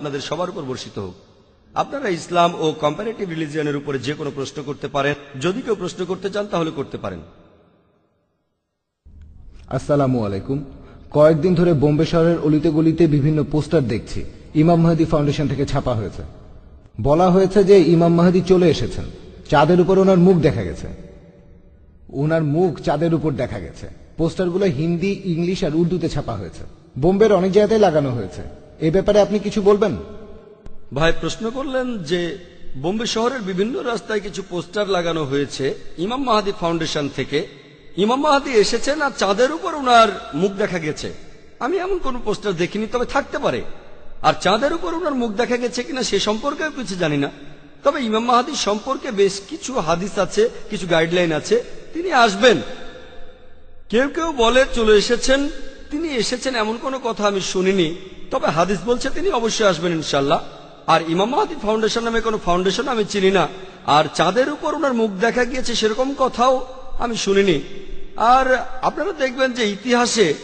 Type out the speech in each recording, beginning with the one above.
আপনাদের সবার উপর বর্ষিত হোক। আপনারা ইসলাম ও কম্পারেটিভ রিলিজিয়নের উপরে যে কোনো প্রশ্ন করতে পারেন। যদি কেউ প্রশ্ন করতে চান, তাহলে করতে পারেন। আসসালামু আলাইকুম। কয়েকদিন ধরে বোম্বে শহরের অলিতে গলিতে বিভিন্ন পোস্টার দেখছি। ইমাম মাহাদি ফাউন্ডেশন থেকে ছাপা হয়েছে। বলা হয়েছে যে ইমাম মাহাদি চলে এসেছেন। চাঁদের উপর ওনার মুখ দেখা গেছে। ওনার মুখ চাঁদের উপর দেখা গেছে। পোস্টারগুলো হিন্দি, ইংলিশ আর উর্দুতে ছাপা হয়েছে। বোম্বের অনেক জায়গায় লাগানো হয়েছে। এ ব্যাপারে আপনি কিছু বলবেন? ভাই, প্রশ্ন করলেন যে বোম্বে শহরের বিভিন্ন রাস্তায় কিছু পোস্টার লাগানো হয়েছে ইমাম মাহাদি ফাউন্ডেশন থেকে। ইমাম মাহাদি এসেছেন আর চাঁদের উপর ওনার মুখ দেখা গেছে। আমি এমন কোন পোস্টার দেখিনি, তবে থাকতে পারে। আর চাঁদের উপর ওনার মুখ দেখা গেছে কিনা সে সম্পর্কেও কিছু জানি না। তবে ইমাম মাহাদি সম্পর্কে বেশ কিছু হাদিস আছে, কিছু গাইডলাইন আছে। তিনি আসবেন। কেউ কেউ বলে চলে এসেছেন। তিনি এসেছেন এমন কোনো কথা আমি শুনিনি। তবে হাদিস বলছে তিনি অবশ্যই আসবেন ইনশাল্লাহ আর ইমাম মাহাদি ফাউন্ডেশন নামে কোনো ফাউন্ডেশন আমি চিনি না। আর চাঁদের উপর ওনার মুখ দেখা গিয়েছে সেরকম কথাও আমি শুনিনি। আর আপনারা দেখবেন যে ইতিহাসে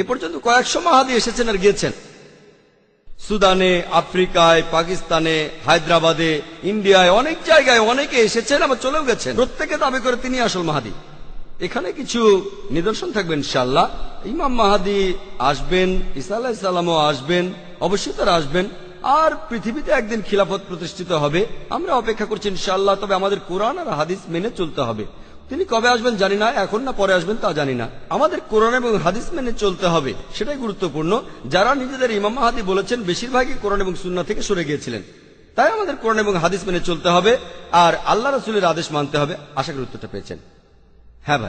এ পর্যন্ত কয়েকশো মাহাদি এসেছেন আর গিয়েছেন। সুদানে, আফ্রিকায়, পাকিস্তানে, হায়দ্রাবাদে, ইন্ডিয়ায় অনেক জায়গায় অনেকে এসেছেন আবার চলেও গেছেন। প্রত্যেকে দাবি করে তিনি আসল মাহাদি। এখানে কিছু নিদর্শন থাকবে ইনশাল্লাহ ইমাম মাহাদি আসবেন ইসা আলাহিসাল্লামও আসবেন, অবশ্যই তারা আসবেন। আর পৃথিবীতে একদিন খিলাফত প্রতিষ্ঠিত হবে, আমরা অপেক্ষা করছি ইনশাল্লাহ তবে আমাদের কোরআন আর হাদিস মেনে চলতে হবে। তিনি কবে আসবেন জানি না, এখন না পরে আসবেন তা জানি না। আমাদের কোরআন এবং হাদিস মেনে চলতে হবে, সেটাই গুরুত্বপূর্ণ। যারা নিজেদের ইমাম মাহাদি বলেছেন, বেশিরভাগই কোরআন এবং সুন্না থেকে সরে গিয়েছিলেন। তাই আমাদের কোরআন এবং হাদিস মেনে চলতে হবে, আর আল্লাহ রসুলের আদেশ মানতে হবে। আশা উত্তরটা পেয়েছেন। হ্যাঁ ভাই